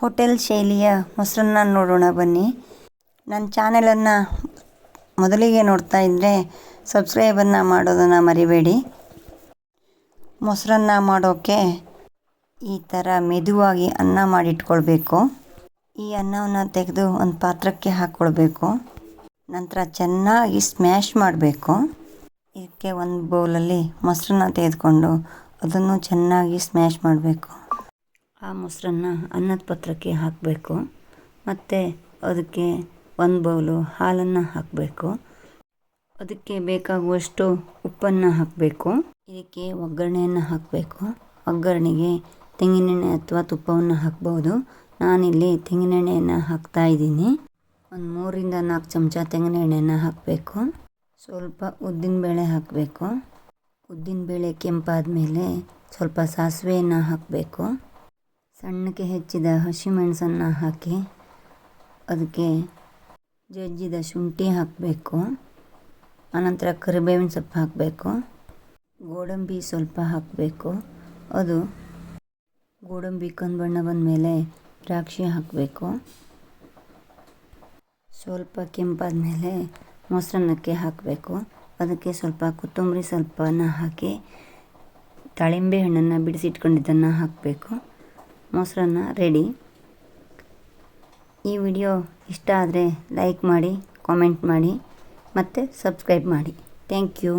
Hotel ಶೈಲಿಯ ಮೊಸರನ್ನ ನೋಡೋಣ ಬನ್ನಿ. ನನ್ನ ಚಾನೆಲನ್ನು ಮೊದಲಿಗೆ ನೋಡ್ತಾ ಇದ್ದರೆ ಸಬ್ಸ್ಕ್ರೈಬನ್ನು ಮಾಡೋದನ್ನು ಮರಿಬೇಡಿ. ಮೊಸರನ್ನ ಮಾಡೋಕ್ಕೆ ಈ ಥರ ಮೆದುವಾಗಿ ಅನ್ನ ಮಾಡಿಟ್ಕೊಳ್ಬೇಕು. ಈ ಅನ್ನವನ್ನು ತೆಗೆದು ಒಂದು ಪಾತ್ರಕ್ಕೆ ಹಾಕ್ಕೊಳ್ಬೇಕು. ನಂತರ ಚೆನ್ನಾಗಿ ಸ್ಮ್ಯಾಶ್ ಮಾಡಬೇಕು. ಇದಕ್ಕೆ ಒಂದು ಬೌಲಲ್ಲಿ ಮೊಸರನ್ನ ತೆಗೆದುಕೊಂಡು ಅದನ್ನು ಚೆನ್ನಾಗಿ ಸ್ಮ್ಯಾಶ್ ಮಾಡಬೇಕು. ಆ ಮೊಸರನ್ನ ಅನ್ನದ ಪತ್ರಕ್ಕೆ ಹಾಕಬೇಕು. ಮತ್ತು ಅದಕ್ಕೆ ಒಂದು ಬೌಲು ಹಾಲನ್ನು ಹಾಕಬೇಕು. ಅದಕ್ಕೆ ಬೇಕಾಗುವಷ್ಟು ಉಪ್ಪನ್ನು ಹಾಕಬೇಕು. ಇದಕ್ಕೆ ಒಗ್ಗರಣೆಯನ್ನು ಹಾಕಬೇಕು. ಒಗ್ಗರಣೆಗೆ ತೆಂಗಿನೆಣ್ಣೆ ಅಥವಾ ತುಪ್ಪವನ್ನು ಹಾಕ್ಬೋದು. ನಾನಿಲ್ಲಿ ತೆಂಗಿನೆಣ್ಣೆಯನ್ನು ಹಾಕ್ತಾಯಿದ್ದೀನಿ ಒಂದು ಮೂರಿಂದ ನಾಲ್ಕು ಚಮಚ ತೆಂಗಿನೆಣ್ಣೆಯನ್ನು ಹಾಕಬೇಕು. ಸ್ವಲ್ಪ ಉದ್ದಿನಬೇಳೆ ಹಾಕಬೇಕು. ಉದ್ದಿನಬೇಳೆ ಕೆಂಪಾದ ಮೇಲೆ ಸ್ವಲ್ಪ ಸಾಸಿವೆಯನ್ನು ಹಾಕಬೇಕು. ಸಣ್ಣಕ್ಕೆ ಹೆಚ್ಚಿದ ಹಸಿಮೆಣಸನ್ನು ಹಾಕಿ ಅದಕ್ಕೆ ಜಜ್ಜಿದ ಶುಂಠಿ ಹಾಕಬೇಕು. ಆನಂತರ ಕರಿಬೇವಿನ ಸೊಪ್ಪು ಹಾಕಬೇಕು. ಗೋಡಂಬಿ ಸ್ವಲ್ಪ ಹಾಕಬೇಕು. ಅದು ಗೋಡಂಬಿ ಕಂದು ಬಣ್ಣ ಬಂದ ಮೇಲೆ ದ್ರಾಕ್ಷಿ ಹಾಕಬೇಕು. ಸ್ವಲ್ಪ ಕೆಂಪಾದ ಮೇಲೆ ಮೊಸರನ್ನಕ್ಕೆ ಹಾಕಬೇಕು. ಅದಕ್ಕೆ ಸ್ವಲ್ಪ ಕೊತ್ತಂಬರಿ ಸ್ವಲ್ಪನ ಹಾಕಿ ದಾಳಿಂಬೆ ಹಣ್ಣನ್ನು ಬಿಡಿಸಿಟ್ಕೊಂಡಿದ್ದನ್ನು ಹಾಕಬೇಕು. ಮೊಸರನ್ನ ರೆಡಿ. ಈ ವಿಡಿಯೋ ಇಷ್ಟ ಆದರೆ ಲೈಕ್ ಮಾಡಿ, ಕಾಮೆಂಟ್ ಮಾಡಿ, ಮತ್ತು ಸಬ್ಸ್ಕ್ರೈಬ್ ಮಾಡಿ. Thank you.